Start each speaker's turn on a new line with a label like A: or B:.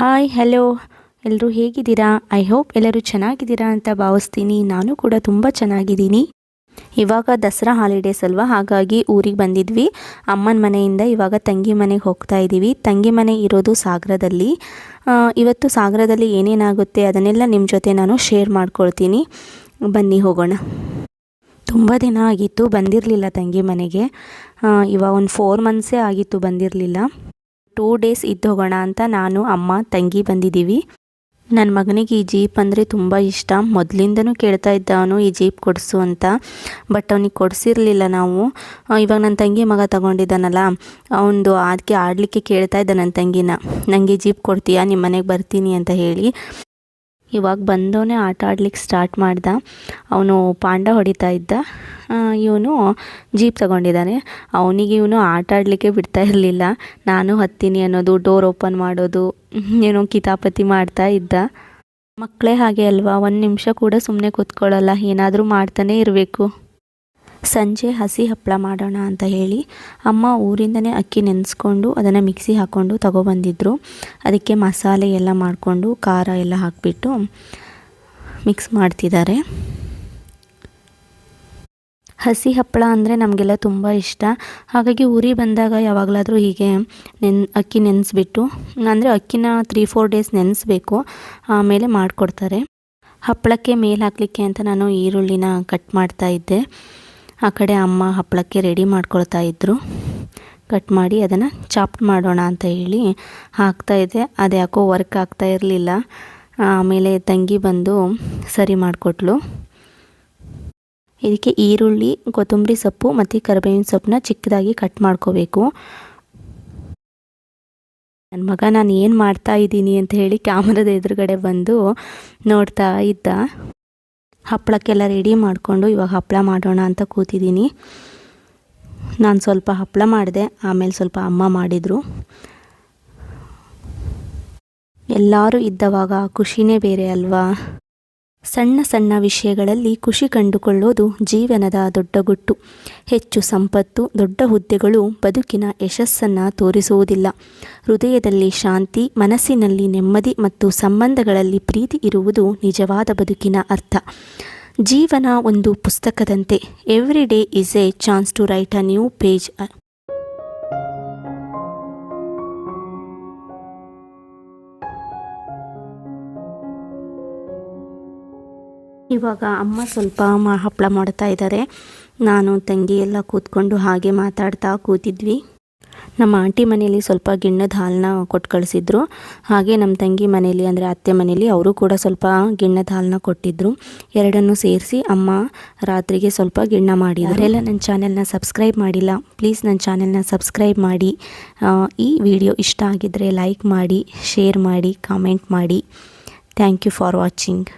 A: Hi hello ಎಲ್ಲರೂ ಹೇಗಿದ್ದೀರಾ? I hope ಎಲ್ಲರೂ ಚೆನ್ನಾಗಿದ್ದೀರಾ ಅಂತ ಭಾವಿಸ್ತೀನಿ. ನಾನು ಕೂಡ ತುಂಬ ಚೆನ್ನಾಗಿದ್ದೀನಿ. ಇವಾಗ ದಸರಾ ಹಾಲಿಡೇಸ್ ಅಲ್ವಾ? ಹಾಗಾಗಿ ಊರಿಗೆ ಬಂದಿದ್ವಿ. ಅಮ್ಮನ ಮನೆಯಿಂದ ಇವಾಗ ತಂಗಿ ಮನೆಗೆ ಹೋಗ್ತಾ ಇದ್ದೀವಿ. ತಂಗಿ ಮನೆ ಇರೋದು ಸಾಗರದಲ್ಲಿ. ಇವತ್ತು ಸಾಗರದಲ್ಲಿ ಏನೇನಾಗುತ್ತೆ ಅದನ್ನೆಲ್ಲ ನಿಮ್ಮ ಜೊತೆ ನಾನು ಶೇರ್ ಮಾಡ್ಕೊಳ್ತೀನಿ. ಬನ್ನಿ ಹೋಗೋಣ. ತುಂಬ ದಿನ ಆಗಿತ್ತು, ಬಂದಿರಲಿಲ್ಲ ತಂಗಿ ಮನೆಗೆ. ಇವಾಗ ಒಂದು ಫೋರ್ ಮಂತ್ಸೇ ಆಗಿತ್ತು ಬಂದಿರಲಿಲ್ಲ. ಟೂ ಡೇಸ್ ಇದ್ದು ಹೋಗೋಣ ಅಂತ ನಾನು, ಅಮ್ಮ, ತಂಗಿ ಬಂದಿದ್ದೀವಿ. ನನ್ನ ಮಗನಿಗೆ ಈ ಜೀಪ್ ಅಂದರೆ ತುಂಬ ಇಷ್ಟ. ಮೊದಲಿಂದನೂ ಕೇಳ್ತಾ ಇದ್ದ, ಅವನು ಈ ಜೀಪ್ ಕೊಡಿಸು ಅಂತ. ಬಟ್ ಅವನಿಗೆ ಕೊಡಿಸಿರಲಿಲ್ಲ ನಾವು. ಇವಾಗ ನನ್ನ ತಂಗಿ ಮಗ ತಗೊಂಡಿದ್ದಾನಲ್ಲ, ಅವನದು ಅದಕ್ಕೆ ಆಡಲಿಕ್ಕೆ ಕೇಳ್ತಾ ಇದ್ದ ನನ್ನ ತಂಗಿನ. ನನಗೆ ಜೀಪ್ ಕೊಡ್ತೀಯಾ? ನಿಮ್ಮ ಮನೆಗೆ ಬರ್ತೀನಿ ಅಂತ ಹೇಳಿ. ಇವಾಗ ಬಂದವನೇ ಆಟ ಆಡ್ಲಿಕ್ಕೆ ಸ್ಟಾರ್ಟ್ ಮಾಡ್ದ. ಅವನು ಪಾಂಡ ಹೊಡಿತಾ ಇದ್ದ. ಇವನು ಜೀಪ್ ತಗೊಂಡಿದ್ದಾನೆ ಅವನಿಗೆ ಇವನು ಆಟ ಆಡಲಿಕ್ಕೆ ಬಿಡ್ತಾ ಇರಲಿಲ್ಲ. ನಾನು ಹತ್ತೀನಿ ಅನ್ನೋದು ಡೋರ್ ಓಪನ್ ಮಾಡೋದು, ಏನೋ ಕಿತಾಪತಿ ಮಾಡ್ತಾ ಇದ್ದ. ಮಕ್ಕಳೇ ಹಾಗೆ ಅಲ್ವಾ? ಒಂದು ನಿಮಿಷ ಕೂಡ ಸುಮ್ಮನೆ ಕೂತ್ಕೊಳ್ಳಲ್ಲ. ಏನಾದರೂ ಮಾಡ್ತಾನೇ ಇರಬೇಕು. ಸಂಜೆ ಹಸಿ ಹಪ್ಪಳ ಮಾಡೋಣ ಅಂತ ಹೇಳಿ ಅಮ್ಮ ಊರಿಂದನೇ ಅಕ್ಕಿ ನೆನೆಸ್ಕೊಂಡು ಅದನ್ನು ಮಿಕ್ಸಿ ಹಾಕ್ಕೊಂಡು ತಗೊಬಂದಿದ್ರು. ಅದಕ್ಕೆ ಮಸಾಲೆ ಎಲ್ಲ ಮಾಡಿಕೊಂಡು ಖಾರ ಎಲ್ಲ ಹಾಕಿಬಿಟ್ಟು ಮಿಕ್ಸ್ ಮಾಡ್ತಿದ್ದಾರೆ. ಹಸಿ ಹಪ್ಪಳ ಅಂದರೆ ನಮಗೆಲ್ಲ ತುಂಬ ಇಷ್ಟ. ಹಾಗಾಗಿ ಊರಿಗೆ ಬಂದಾಗ ಯಾವಾಗಲಾದರೂ ಹೀಗೆ ನೆನ್ ಅಕ್ಕಿ ನೆನೆಸ್ಬಿಟ್ಟು, ಅಂದರೆ ಅಕ್ಕಿನ ತ್ರೀ ಫೋರ್ ಡೇಸ್ ನೆನೆಸ್ಬೇಕು, ಆಮೇಲೆ ಮಾಡಿಕೊಡ್ತಾರೆ. ಹಪ್ಪಳಕ್ಕೆ ಮೇಲೆ ಹಾಕಲಿಕ್ಕೆ ಅಂತ ನಾನು ಈರುಳ್ಳಿನ ಕಟ್ ಮಾಡ್ತಾ ಇದ್ದೆ. ಆ ಕಡೆ ಅಮ್ಮ ಹಪ್ಪಳಕ್ಕೆ ರೆಡಿ ಮಾಡ್ಕೊಳ್ತಾ ಇದ್ದರು ಕಟ್ ಮಾಡಿ ಅದನ್ನು ಚಾಪ್ ಮಾಡೋಣ ಅಂತ ಹೇಳಿ ಹಾಕ್ತಾ ಇದ್ದೆ. ಅದು ಯಾಕೋ ವರ್ಕ್ ಆಗ್ತಾ ಇರಲಿಲ್ಲ. ಆಮೇಲೆ ತಂಗಿ ಬಂದು ಸರಿ ಮಾಡಿಕೊಟ್ಲು. ಇದಕ್ಕೆ ಈರುಳ್ಳಿ, ಕೊತ್ತಂಬರಿ ಸೊಪ್ಪು ಮತ್ತು ಕರಿಬೇವಿನ ಸೊಪ್ಪನ್ನ ಚಿಕ್ಕದಾಗಿ ಕಟ್ ಮಾಡ್ಕೋಬೇಕು. ನನ್ನ ಮಗ, ನಾನು ಏನು ಮಾಡ್ತಾ ಇದ್ದೀನಿ ಅಂತ ಹೇಳಿ ಕ್ಯಾಮ್ರದ ಎದುರುಗಡೆ ಬಂದು ನೋಡ್ತಾ ಇದ್ದ. ಹಪ್ಪಳಕ್ಕೆಲ್ಲ ರೆಡಿ ಮಾಡಿಕೊಂಡು ಇವಾಗ ಹಪ್ಪಳ ಮಾಡೋಣ ಅಂತ ಕೂತಿದ್ದೀನಿ. ನಾನು ಸ್ವಲ್ಪ ಹಪ್ಪಳ ಮಾಡಿದೆ, ಆಮೇಲೆ ಸ್ವಲ್ಪ ಅಮ್ಮ ಮಾಡಿದರು. ಎಲ್ಲರೂ ಇದ್ದವಾಗ ಖುಷಿನೇ ಬೇರೆ ಅಲ್ವಾ? ಸಣ್ಣ ಸಣ್ಣ ವಿಷಯಗಳಲ್ಲಿ ಖುಷಿ ಕಂಡುಕೊಳ್ಳೋದು ಜೀವನದ ದೊಡ್ಡ ಗುಟ್ಟು. ಹೆಚ್ಚು ಸಂಪತ್ತು, ದೊಡ್ಡ ಹುದ್ದೆಗಳು ಬದುಕಿನ ಯಶಸ್ಸನ್ನು ತೋರಿಸುವುದಿಲ್ಲ. ಹೃದಯದಲ್ಲಿ ಶಾಂತಿ, ಮನಸ್ಸಿನಲ್ಲಿ ನೆಮ್ಮದಿ ಮತ್ತು ಸಂಬಂಧಗಳಲ್ಲಿ ಪ್ರೀತಿ ಇರುವುದು ನಿಜವಾದ ಬದುಕಿನ ಅರ್ಥ. ಜೀವನ ಒಂದು ಪುಸ್ತಕದಂತೆ. Every day is a chance to write a new page ಇವಾಗ ಅಮ್ಮ ಸ್ವಲ್ಪ ಹಪ್ಪಳ ಮಾಡ್ತಾ ಇದ್ದಾರೆ. ನಾನು ತಂಗಿ ಎಲ್ಲ ಕೂತ್ಕೊಂಡು ಹಾಗೆ ಮಾತಾಡ್ತಾ ಕೂತಿದ್ವಿ. ನಮ್ಮ ಆಂಟಿ ಮನೆಯಲ್ಲಿ ಸ್ವಲ್ಪ ಗಿಣ್ಣದ ಹಾಲನ್ನ ಕೊಟ್ಟು ಕಳಿಸಿದ್ರು. ಹಾಗೆ ನಮ್ಮ ತಂಗಿ ಮನೆಯಲ್ಲಿ ಅಂದರೆ ಅತ್ತೆ ಮನೆಯಲ್ಲಿ ಅವರು ಕೂಡ ಸ್ವಲ್ಪ ಗಿಣ್ಣದ ಹಾಲನ್ನ ಕೊಟ್ಟಿದ್ದರು ಎರಡನ್ನೂ ಸೇರಿಸಿ ಅಮ್ಮ ರಾತ್ರಿಗೆ ಸ್ವಲ್ಪ ಗಿಣ್ಣ ಮಾಡಿದ್ರು. ಎಲ್ಲ ನನ್ನ ಚಾನೆಲ್ನ ಸಬ್ಸ್ಕ್ರೈಬ್ ಮಾಡಿಲ್ಲ, ಪ್ಲೀಸ್ ನನ್ನ ಚಾನೆಲ್ನ ಸಬ್ಸ್ಕ್ರೈಬ್ ಮಾಡಿ. ಈ ವಿಡಿಯೋ ಇಷ್ಟ ಆಗಿದ್ದರೆ ಲೈಕ್ ಮಾಡಿ, ಶೇರ್ ಮಾಡಿ, ಕಾಮೆಂಟ್ ಮಾಡಿ. Thank you for watching.